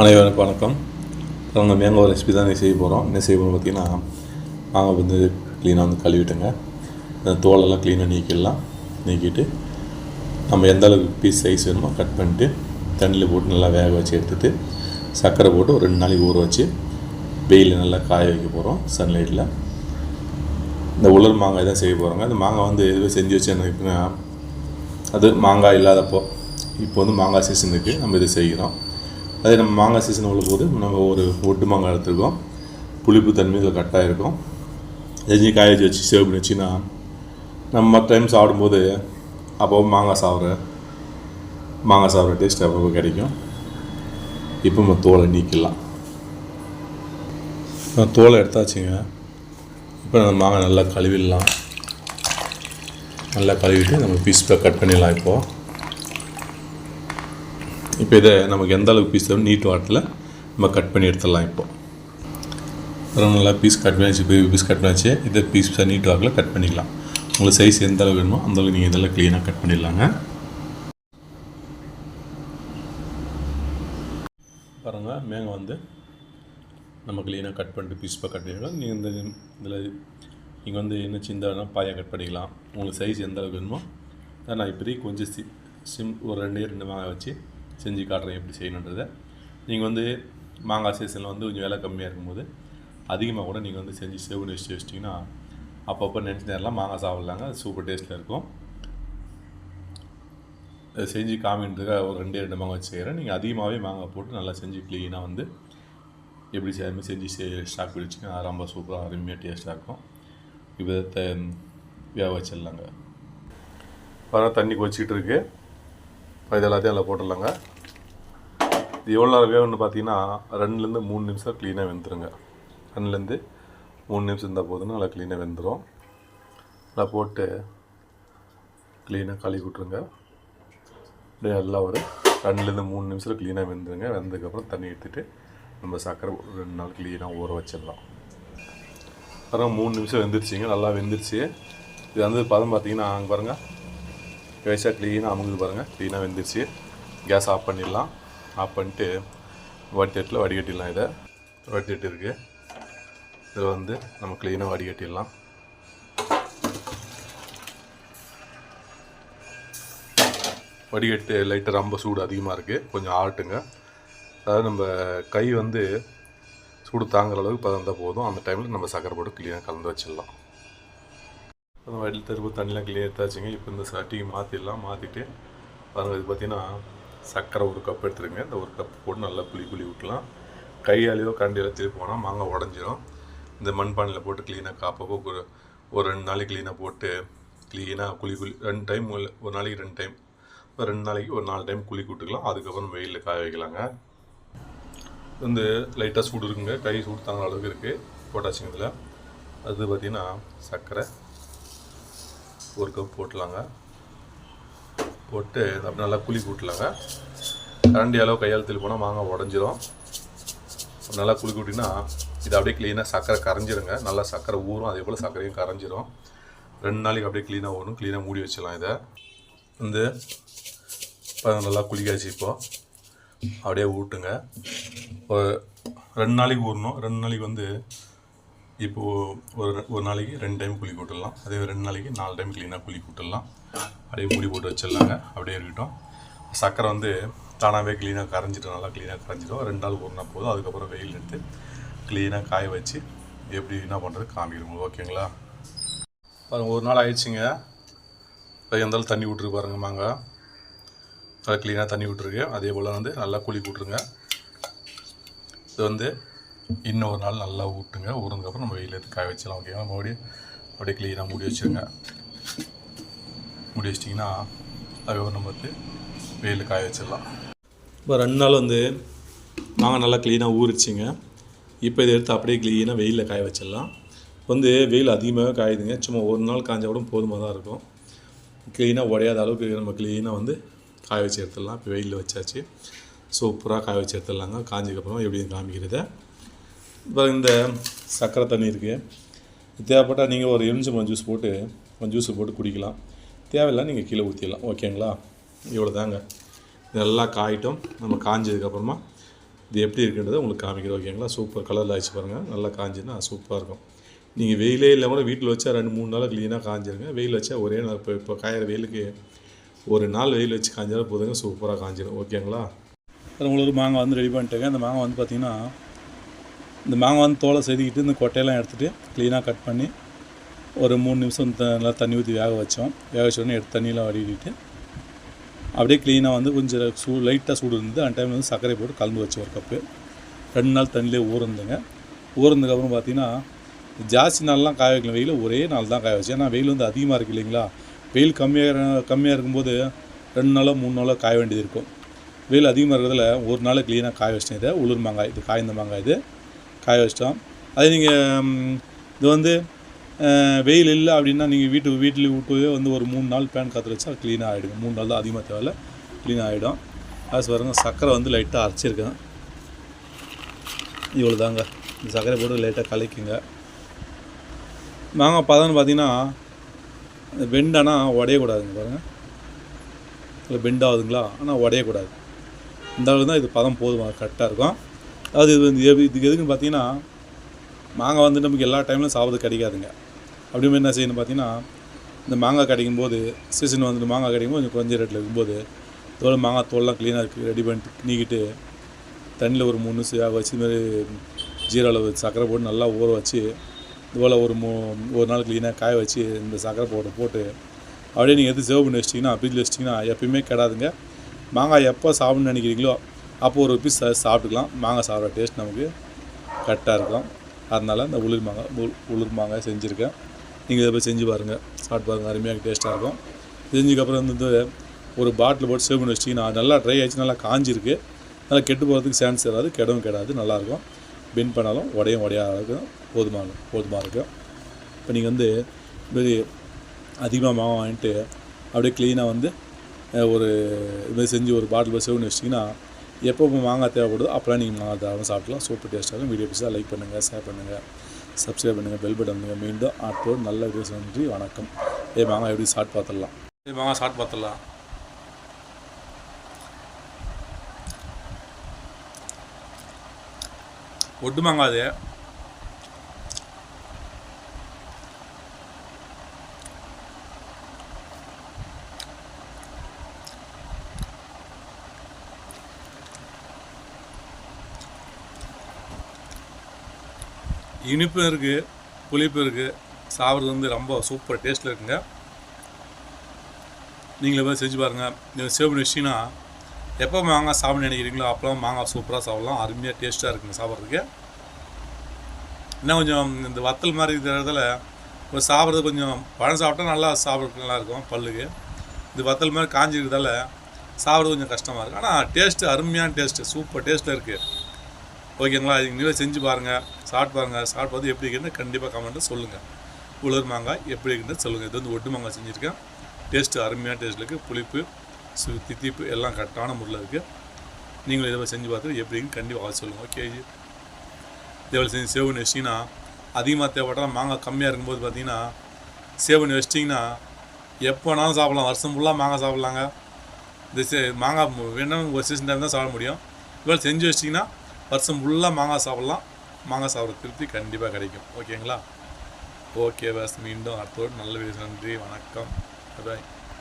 அனைவருக்கும் வணக்கம். நாங்கள் மேங்கோ ரெசிபி தான் இன்னைக்கு செய்ய போகிறோம் என்ன செய்ய போகிறோம் பார்த்தீங்கன்னா மாங்காய் வந்து க்ளீனாக வந்து கழுவிட்டுங்க. அந்த தோலெல்லாம் க்ளீனாக நீக்கிடலாம். நீக்கிட்டு நம்ம எந்த அளவுக்கு பீஸ் சைஸ் வேணுமோ கட் பண்ணிட்டு தண்ணியில் போட்டு நல்லா வேக வச்சு எடுத்துட்டு சர்க்கரை போட்டு ஒரு ரெண்டு நாளைக்கு ஊற வச்சு வெயிலில் நல்லா காய வைக்க போகிறோம் சன்லைட்டில் இந்த உலர் மாங்காய் தான் செய்ய போகிறோங்க இந்த மாங்காய் வந்து எதுவே செஞ்சு வச்சு என்ன அது மாங்காய் இல்லாதப்போ இப்போ வந்து மாங்காய் சீசன் இருக்குது நம்ம இதை செய்கிறோம். அதே நம்ம மாங்காய் சீசன் உள்ள போது நம்ம ஒரு ஒட்டு மாங்காய் எடுத்துருக்கோம். புளிப்பு தன்மை இதில் கரெக்டாக இருக்கும். எஞ்சி காய வச்சு வச்சு சேவ் பண்ணி வச்சுன்னா நம்ம மற்ற டைம் சாப்பிடும்போது அப்போ மாங்காய் சாப்பிட்ற மாங்காய் சாப்பிட்ற டேஸ்ட் அப்பப்போ கிடைக்கும். இப்போ நம்ம தோலை நீக்கிடலாம். நான் தோலை எடுத்தாச்சுங்க. இப்போ நம்ம மாங்காய் நல்லா கழுவிடலாம். நல்லா கழுவிட்டு நம்ம பீஸ் கட் பண்ணிடலாம் இப்போது இப்போ இதை நமக்கு எந்த அளவுக்கு பீஸ் தேவை நீட் வாட்டில் நம்ம கட் பண்ணி எடுத்துடலாம் இப்போ. அப்புறம் நல்லா பீஸ் கட் பண்ணிச்சு பேபி பீஸ் கட் பண்ணிச்சு இதை பீஸ் நீட் வாக்கில் கட் பண்ணிக்கலாம். உங்களுக்கு சைஸ் எந்த அளவு வேணுமோ அந்தளவுக்கு நீங்கள் இதெல்லாம் க்ளீனாக கட் பண்ணிடலாங்க. பாருங்கள் மேங்க வந்து நம்ம க்ளீனாக கட் பண்ணிட்டு பீஸ் கட் பண்ணிக்கலாம் நீங்கள் இந்த இதில் நீங்கள் வந்து என்ன சின்ன பாயாக கட் பண்ணிக்கலாம். உங்களுக்கு சைஸ் எந்த அளவுக்கு வேணுமோ. நான் இப்படி கொஞ்சம் சிம் ஒரு ரெண்டு ரெண்டு மாங்காய் வச்சு செஞ்சு காட்டுறேன் எப்படி செய்யணுன்றதை. நீங்கள் வந்து மாங்காய் சீசனில் வந்து கொஞ்சம் விலை கம்மியாக இருக்கும்போது அதிகமாக கூட நீங்கள் வந்து செஞ்சு சேவ் வச்சு வச்சிட்டிங்கன்னா அப்பப்போ நினச்சி நேரம்லாம் மாங்காய் சாப்பிட்லாங்க. சூப்பர் டேஸ்ட்டில் இருக்கும். செஞ்சு காமின்றதுக்காக ஒரு ரெண்டே ரெண்டு மாங்காய் வச்சு செய்கிறேன் நீங்கள் அதிகமாகவே மாங்காய் போட்டு நல்லா செஞ்சு க்ளீனாக வந்து எப்படி செய்யாமல் செஞ்சு ஸ்டாக் பிடிச்சிங்க அது ரொம்ப சூப்பராக அருமையாக டேஸ்ட்டாக இருக்கும். இப்போ வேக வச்சிடலாங்க. பரவாயில்ல தண்ணி கொச்சிக்கிட்டு இருக்குது இப்போ இது எல்லாத்தையும் அதில் போட்டுடலாங்க. இது எவ்வளோ நேரம் வேணும்னு பார்த்தீங்கன்னா ரெண்டுலேருந்து மூணு நிமிஷம் க்ளீனாக வெந்துருங்க. ரெண்டுலேருந்து மூணு நிமிஷம் இருந்தால் போதுன்னு நல்லா க்ளீனாக வெந்துடும் நல்லா போட்டு க்ளீனாக கழுவி விட்ருங்க அப்படியே நல்லா ஒரு ரெண்டுலேருந்து மூணு நிமிஷத்தில் க்ளீனாக வெந்துருங்க. வெந்ததுக்கப்புறம் தண்ணி எடுத்துகிட்டு நம்ம சர்க்கரை ரெண்டு நாள் க்ளீனாக ஊற வச்சிடலாம். அப்புறம் மூணு நிமிஷம் வெந்துருச்சிங்க. நல்லா வெந்துருச்சு. இது வந்து பதம் பார்த்தீங்கன்னா அங்கே பாருங்கள் வயசாக க்ளீனாக அமுங்குது பாருங்கள் க்ளீனாக வெந்துருச்சு. கேஸ் ஆஃப் பண்ணிடலாம். ஆஃப் பண்ணிட்டு வடிகட்டில் வடிகட்டிடலாம் இதை. வடித்தட்டு இருக்குது இதில் வந்து நம்ம க்ளீனாக வடிகட்டிடலாம். வடிகட்டு லைட்டாக ரொம்ப சூடு அதிகமாக இருக்குது கொஞ்சம் ஆட்டுங்க அதாவது நம்ம கை வந்து சூடு தாங்குற அளவுக்கு பதந்தால் போதும். அந்த டைமில் நம்ம சக்கரை போட்டு க்ளீனாக கலந்து வச்சிடலாம். அந்த வடியில் தருப்பு தண்ணிலாம் க்ளீனாக எடுத்தாச்சுங்க. இப்போ இந்த சட்டிக்கு மாற்றிடலாம் மாற்றிட்டு பாருங்கள் இது பார்த்திங்கன்னா சர்க்கரை ஒரு கப் எடுத்துருங்க. இந்த ஒரு கப் போட்டு நல்லா புளி புளி விட்டுலாம் கையாலேயோ கரண்டியில திருப்பி போனால் மாங்காய் உடஞ்சிரும். இந்த மண்பானையில் போட்டு க்ளீனாக காப்பப்போ ஒரு ஒரு ரெண்டு நாளைக்கு க்ளீனாக போட்டு க்ளீனாக குழி குழி ரெண்டு டைம் ஒரு நாளைக்கு ரெண்டு டைம் ஒரு ரெண்டு நாளைக்கு ஒரு நாலு டைம் குழி விட்டுக்கலாம் அதுக்கப்புறம் வெயிலில் காய வைக்கலாங்க. வந்து லைட்டாக சூடு இருக்குங்க. கை சூடு தாங்கிற அளவுக்கு இருக்குது போட்டாச்சுங்க இதில். அது பார்த்திங்கன்னா சர்க்கரை. ஒரு கப் போட்டலாங்க. போட்டு அப்படி நல்லா குழி கூட்டலாங்க. கரண்டி அளவு கையால் போனால் மாங்காய் உடஞ்சிரும். நல்லா குழி கூட்டினா இது அப்படியே க்ளீனாக சர்க்கரை கரைஞ்சிருங்க. நல்லா சர்க்கரை ஊறும் அதே போல் சர்க்கரையும் கரைஞ்சிரும். ரெண்டு நாளைக்கு அப்படியே க்ளீனாக ஓடும் க்ளீனாக மூடி வச்சிடலாம் இதை. வந்து இப்போ நல்லா குளிக்காச்சு இப்போது அப்படியே ஊட்டுங்க. ஒரு ரெண்டு நாளைக்கு ஊறணும். ரெண்டு நாளைக்கு வந்து இப்போது ஒரு ஒரு நாளைக்கு ரெண்டு டைம் குழி கூட்டலாம். அதே ரெண்டு நாளைக்கு நாலு டைம் க்ளீனாக குழி கூட்டலாம். அப்படியே மூடி போட்டு வச்சிடலாங்க. அப்படியே இருக்கட்டும். சர்க்கரை வந்து தானாகவே க்ளீனாக கரைஞ்சிடும் நல்லா க்ளீனாக கரைஞ்சிடும். ரெண்டு நாள் ஊறினா போதும். அதுக்கப்புறம் வெயில் எடுத்து க்ளீனாக காய வச்சு எப்படி என்ன பண்ணுறது காமிக்கிறோம். ஓகேங்களா? பாருங்கள் ஒரு நாள் ஆயிடுச்சுங்க. இருந்தாலும் எந்தாலும் தண்ணி விட்ருக்கு பாருங்க மாங்காய் நல்லா க்ளீனாக தண்ணி விட்ருக்கு அதே போல் வந்து நல்லா குழி கூட்டுருங்க. இது வந்து இன்னும் ஒரு நாள் நல்லா ஊட்டுங்க. ஊறுனதுக்கப்புறம் நம்ம வெயில் எடுத்து காய வச்சிடலாம் ஓகேங்களா மறுபடியும் அப்படியே க்ளீனாக மூடி வச்சுருங்க. மூடி வச்சிட்டிங்கன்னா அதுக்கப்புறம் நம்ம வந்து வெயில் காய வச்சிடலாம். இப்போ ரெண்டு நாள் வந்து மாங்காய் நல்லா க்ளீனாக ஊறிச்சிங்க. இப்போ இதை எடுத்து அப்படியே க்ளீனாக வெயிலில் காய வச்சிடலாம். வந்து வெயில் அதிகமாகவே காயுதுங்க. சும்மா ஒரு நாள் காஞ்சா கூட போதுமாக தான் இருக்கும். க்ளீனாக உடையாத அளவுக்கு நம்ம க்ளீனாக வந்து காய வச்சு எடுத்துடலாம். இப்போ வெயிலில் வச்சாச்சு. சூப்பராக காய வச்சு எடுத்துடலாங்க. காஞ்சதுக்கப்புறம் எப்படி காமிக்கிறத. இப்போ இந்த சர்க்கரை தண்ணி இருக்குது தேவைப்பட்டால் நீங்கள் ஒரு எலுமிச்சம்பழம் ஜூஸ் போட்டு கொஞ்சம் ஜூஸ் போட்டு குடிக்கலாம். தேவையில்லை நீங்கள் கீழே ஊற்றிடலாம் ஓகேங்களா இவ்வளோ தாங்க இதெல்லாம் காயிட்டும். நம்ம காஞ்சதுக்கப்புறமா இது எப்படி இருக்குன்றதை உங்களுக்கு காமிக்கிறேன். ஓகேங்களா சூப்பர் கலரில் ஆயிடுச்சு பாருங்கள் நல்லா காஞ்சுன்னா சூப்பராக இருக்கும். நீங்கள் வெயிலே இல்லை கூட வீட்டில் வச்சா ரெண்டு மூணு நாள் க்ளீனாக காஞ்சிருங்க. வெயில் வச்சா ஒரே நாள். இப்போ இப்போ காயிற வெயிலுக்கு ஒரு நாள் வெயில் வச்சு காஞ்சாலும் போதுங்க. சூப்பராக காஞ்சிடும் ஓகேங்களா உங்களுக்கு மாங்காய் வந்து ரெடி பண்ணிட்டேங்க. அந்த மாங்காய் வந்து பார்த்திங்கன்னா இந்த மாங்காய் வந்து தோலை செதுக்கிட்டு இந்த கொட்டையெல்லாம் எடுத்துகிட்டு க்ளீனாக கட் பண்ணி ஒரு மூணு நிமிஷம் நல்லா தண்ணி ஊற்றி வேக வச்சோம். வேக வச்சோடனே எடுத்து தண்ணியெலாம் வடிகிட்டு அப்படியே க்ளீனாக வந்து கொஞ்சம் சூ லைட்டாக சூடு இருந்தது. அந்த டைமில் வந்து சர்க்கரை போட்டு கலந்து வச்சு ஒரு கப்பு ரெண்டு நாள் தண்ணியிலே ஊறந்துங்க. ஊறதுக்கப்புறம் பார்த்தீங்கன்னா ஜாஸ்தி நாள்லாம் காய வைக்கல. வெயில் ஒரே நாள் தான் காய வச்சேன் ஏன்னா வெயில் வந்து அதிகமாக இருக்குது இல்லைங்களா? வெயில் கம்மியாக கம்மியாக இருக்கும்போது ரெண்டு நாளோ மூணு நாளோ காய வேண்டியது இருக்கும். வெயில் அதிகமாக இருக்கிறதுல ஒரு நாள் க்ளீனாக காய வச்சிட்டேன் இதை. உளுர் மாங்காய் இது காய்ந்த மாங்காய் இது. காய வச்சிட்டோம். அது நீங்கள் இது வந்து வெயில் இல்லை அப்படின்னா நீங்கள் வீட்டு வீட்டில் விட்டு வந்து ஒரு மூணு நாள் பேன் காற்று வச்சா க்ளீனாக ஆகிடும் மூணு நாள் தான் அதிகமாக தேவையில்ல க்ளீனாக ஆகிடும் அது பாருங்கள் சர்க்கரை வந்து லைட்டாக அரைச்சிருக்கேன். இவ்வளோ தாங்க இந்த சர்க்கரை போட்டு லைட்டாக கலக்கிங்க. மாங்காய் பதம்னு பார்த்தீங்கன்னா இந்த வெண்டானா உடையக்கூடாதுங்க பாருங்கள் இல்லை பெண்ட் ஆகுதுங்களா? ஆனால் உடையக்கூடாது. இந்த அளவுக்கு தான் இது பதம் போதும் கரெக்டாக இருக்கும். அது இது வந்து இதுக்கு எதுக்குன்னு பார்த்தீங்கன்னா மாங்காய் வந்து நமக்கு எல்லா டைம்லையும் சாப்பிட்றது கிடைக்காதுங்க. அப்படியே என்ன செய்யணும் பார்த்தீங்கன்னா இந்த மாங்காய் கிடைக்கும் போது சீசன் வந்துட்டு மாங்காய் கிடைக்கும் போது கொஞ்சம் குறைஞ்ச ரேட்டில் இருக்கும்போது தோல் மாங்காய் தோல்லாம் க்ளீனாக இருக்குது ரெடி பண்ணிட்டு நீக்கிட்டு தண்ணியில் ஒரு மூணு நிமிஷம் வேக வச்சு இதுமாதிரி ஜீரோ அளவு சக்கரை போட்டு நல்லா ஊற வச்சு இதுபோல் ஒரு மூ ஒரு நாள் க்ளீனாக காய வச்சு இந்த சக்கரை போட்டு போட்டு அப்படியே நீங்கள் எது சேவ் பண்ணி வச்சிட்டிங்கன்னா ஃப்ரிட்ஜில் வச்சிட்டிங்கன்னா எப்பயுமே கெடாதுங்க. மாங்காய் எப்போ சாப்பிட்ணுன்னு நினைக்கிறீங்களோ அப்போ ஒரு பீஸ் சாப்பிட்டுக்கலாம். மாங்காய் சாப்பிட்ற டேஸ்ட் நமக்கு கரெக்டாக இருக்கும். அதனால் இந்த உளிர் மாங்காய் உள் உளிர் மாங்காய் செஞ்சுருக்கேன். நீங்கள் இதை போய் செஞ்சு பாருங்கள் சாப்பிட்டு பாருங்கள் அருமையாக டேஸ்ட்டாக இருக்கும். செஞ்சதுக்கப்புறம் வந்து ஒரு பாட்டில் போட்டு சேவ் பண்ணி வச்சிட்டிங்கன்னா நல்லா ட்ரை ஆகிடுச்சு நல்லா காஞ்சிருக்கு. நல்லா கெட்டு போகிறதுக்கு சான்ஸ் வராது கெடவும் கெடாது நல்லாயிருக்கும் பெண்ட் பண்ணாலும் உடையும் உடையாத அளவுக்கு போதுமான போதுமாக இருக்கும் இப்போ நீங்கள் வந்து இதுமாரி அதிகமாக மாவு வாங்கிட்டு அப்படியே க்ளீனாக வந்து ஒரு இதுமாதிரி செஞ்சு ஒரு பாட்டில் போய் சேவ் பண்ணி வச்சிங்கன்னா எப்போ மாங்காய் தேவைப்படுதோ அப்போலாம் நீங்கள் மாங்காய் தேவை சாப்பிட்லாம் சூப்பர் டேஸ்ட்டாக இருக்கும். வீடியோ பிடிச்சா லைக் பண்ணுங்கள் ஷேர் பண்ணுங்கள் சப்ஸ்கிரைப் பண்ணுங்கள் பெல் பட்டன் பண்ணுங்கள் மீண்டும் ஆட்டோ நல்ல வீடியோஸ் நன்றி வணக்கம். ஏ மாங்காய் எப்படி ஷார்ட் பார்த்துடலாம்? ஏ மாங்காய் ஷார்ட் பார்த்துடலாம். ஒட்டு மாங்காதே இனிப்பும் இருக்குது புளிப்பும் இருக்குது சாப்பிட்றது வந்து ரொம்ப சூப்பர் டேஸ்ட்டில் இருக்குங்க. நீங்களே போய் செஞ்சு பாருங்கள் நீங்கள் சேவ் பண்ணி வச்சிங்கன்னா எப்போ மாங்காய் சாப்பிட நினைக்கிறீங்களோ அப்போலாம் மாங்காய் சூப்பராக சாப்பிட்லாம். அருமையாக டேஸ்ட்டாக இருக்குங்க சாப்பிட்றதுக்கு. இன்னும் கொஞ்சம் இந்த வத்தல் மாதிரி இருக்கிறதுல ஒரு சாப்பிட்றது கொஞ்சம் பழம் சாப்பிட்டா நல்லா சாப்பிட்றது நல்லா இருக்கும் பல்லுக்கு. இது வத்தல் மாதிரி காஞ்சிருக்கிறதால சாப்பிட்றது கொஞ்சம் கஷ்டமாக இருக்குது ஆனால் டேஸ்ட்டு அருமையான டேஸ்ட்டு சூப்பர் டேஸ்ட்டில் இருக்குது ஓகேங்களா? இது நீங்களே செஞ்சு பாருங்கள் சாப்பிட்டு பாருங்கள் சாப்பிட்டு பார்த்து எப்படி இருக்குன்னு கண்டிப்பாக கமெண்ட்டில் சொல்லுங்கள் உலர் மாங்காய் எப்படி இருக்குன்னு சொல்லுங்கள் இது வந்து ஒட்டு மாங்காய் செஞ்சுருக்கேன். டேஸ்ட்டு அருமையான டேஸ்ட்டில் இருக்குது புளிப்பு சு தித்திப்பு எல்லாம் கரெக்டான முறையில் இருக்குது நீங்களும் இதை செஞ்சு பார்த்து எப்படி கண்டிப்பாக பார்த்து சொல்லுங்கள் ஓகே இதே செஞ்சு சேவன் வச்சிங்கன்னா அதிகமாக தேவைப்பட்டால் மாங்காய் கம்மியாக இருக்கும்போது பார்த்தீங்கன்னா சேவன் வச்சிட்டிங்கன்னா எப்போ வேணாலும் சாப்பிட்லாம். வருஷம் ஃபுல்லாக மாங்காய் சாப்பிட்லாங்க. இந்த சே மாங்காய் வேணும் ஒரு சீசன் டைம் தான் சாப்பிட முடியும். இவ்வளோ செஞ்சு வச்சிட்டிங்கன்னா வருஷம் ஃபுல்லாக மாங்காய் சாப்பிட்லாம். மாங்காய் ஒரு திருப்தி கண்டிப்பாக கிடைக்கும். ஓகேங்களா ஓகே பஸ். மீண்டும் அடுத்தோடு நல்ல வீடியோ நன்றி. வணக்கம். பாய்